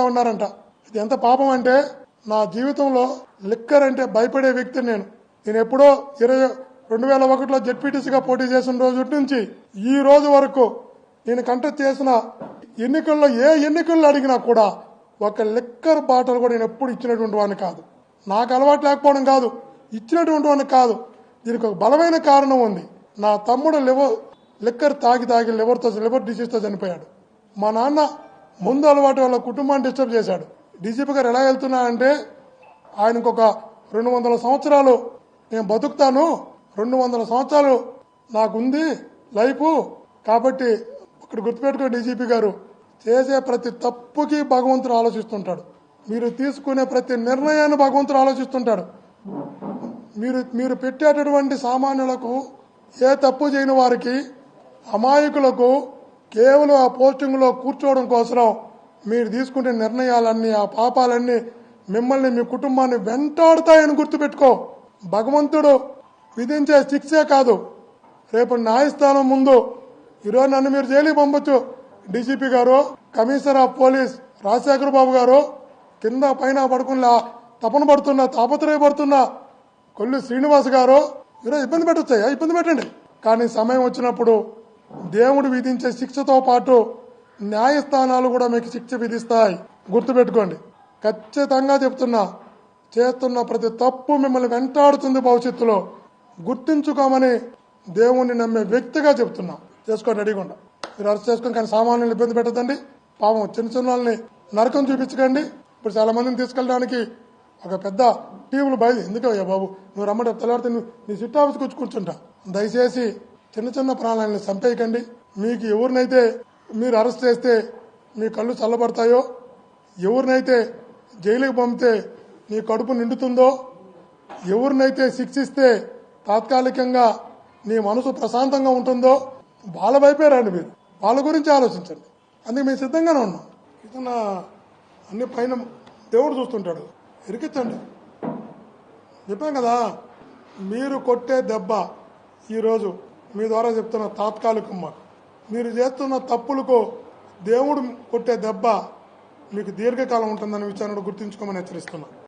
పెడతా ఉన్నారంట. ఇది ఎంత పాపం అంటే నా జీవితంలో లిక్కర్ అంటే భయపడే వ్యక్తి నేను. నేను ఎప్పుడో ఇరవై రెండు వేల ఒకటిలో జెడ్పీటీసీగా పోటీ చేసిన రోజు నుంచి ఈ రోజు వరకు నేను కంటెస్ట్ చేసిన ఎన్నికల్లో ఏ ఎన్నికల్లో అడిగినా కూడా ఒక లిక్కర్ బాటలు కూడా నేను ఎప్పుడు ఇచ్చినటువంటి వాడిని కాదు. నాకు అలవాటు లేకపోవడం కాదు. ఇచ్చినటువంటి వాడిని కాదు. దీనికి ఒక బలమైన కారణం ఉంది. నా తమ్ముడు లివర్ లిక్కర్ తాగి తాగి లివర్తో లివర్ డిసీజ్తో చనిపోయాడు. మా నాన్న ముందు అలవాటు వాళ్ళ కుటుంబాన్ని డిస్టర్బ్ చేశాడు. డీజీపీ గారు ఎలా వెళ్తున్నా అంటే ఆయనకు ఒక రెండు వందల సంవత్సరాలు నేను బతుకుతాను రెండు వందల సంవత్సరాలు నాకుంది లైఫ్. కాబట్టి ఇక్కడ గుర్తుపెట్టుకో డీజీపీ గారు చేసే ప్రతి తప్పుకి భగవంతుడు ఆలోచిస్తుంటాడు. మీరు తీసుకునే ప్రతి నిర్ణయాన్ని భగవంతుడు ఆలోచిస్తుంటాడు. మీరు మీరు పెట్టేటటువంటి సామాన్యులకు ఏ తప్పు చేయని వారికి అమాయకులకు కేవలం ఆ పోస్టింగ్లో కూర్చోవడం కోసం మీరు తీసుకునే నిర్ణయాలన్నీ ఆ పాపాలన్నీ మిమ్మల్ని మీ కుటుంబాన్ని వెంటాడుతాయని గుర్తుపెట్టుకో. భగవంతుడు విధించే శిక్షే కాదు. రేపు న్యాయస్థానం ముందు ఈరోజు నన్ను మీరు జైలుకి పంపొచ్చు. డీజీపీ గారు commissioner of police Rajasekhara Babu గారు కింద పైన పడుకున్నా తపన పడుతున్నా తాపత్రయపడుతున్నా కొల్లు శ్రీనివాస్ గారు ఈరోజు ఇబ్బంది పెట్టొచ్చాయా? ఇబ్బంది పెట్టండి. కానీ సమయం వచ్చినప్పుడు దేవుడు విధించే శిక్షతో పాటు న్యాయస్థానాలు కూడా మీకు శిక్ష విధిస్తాయి. గుర్తుపెట్టుకోండి. ఖచ్చితంగా చెప్తున్నా చేస్తున్న ప్రతి తప్పు మిమ్మల్ని వెంటాడుతుంది భవిష్యత్తులో. గుర్తించుకోమని దేవుణ్ణి నమ్మే వ్యక్తిగా చెప్తున్నా. చేసుకోండి రెడీగా మీరు అరెస్ట్ చేసుకొని కానీ సామాన్యులు ఇబ్బంది పెట్టదండి పాపం చిన్న చిన్న వాళ్ళని నరకం చూపించకండి. ఇప్పుడు చాలా మందిని తీసుకెళ్ళడానికి ఒక పెద్ద టీములు బయలు ఎందుకయ్యా బాబు? నువ్వు రమ్మంటే తెల్లవారితే నీ సిట్ ఆఫీస్కి వచ్చి కూర్చుంటా. దయచేసి చిన్న చిన్న ప్రాణాలను చంపేయకండి. మీకు ఎవరినైతే మీరు అరెస్ట్ చేస్తే మీ కళ్ళు చల్లబడతాయో ఎవరినైతే జైలుకి పంపితే నీ కడుపు నిండుతుందో ఎవరినైతే శిక్షిస్తే తాత్కాలికంగా నీ మనసు ప్రశాంతంగా ఉంటుందో వాళ్ళ వైపే రండి మీరు. వాళ్ళ గురించి ఆలోచించండి. అందుకే మేము సిద్ధంగానే ఉన్నాం. ఏదన్నా అన్ని పైన దేవుడు చూస్తుంటాడు. ఇరికించండి. చెప్పాం కదా మీరు కొట్టే దెబ్బ ఈరోజు మీ ద్వారా చెప్తున్న తాత్కాలికం మీరు చేస్తున్న తప్పులకు దేవుడు కొట్టే దెబ్బ మీకు దీర్ఘకాలం ఉంటుందన్న విషయాన్ని గుర్తుంచుకోమని హెచ్చరిస్తున్నాను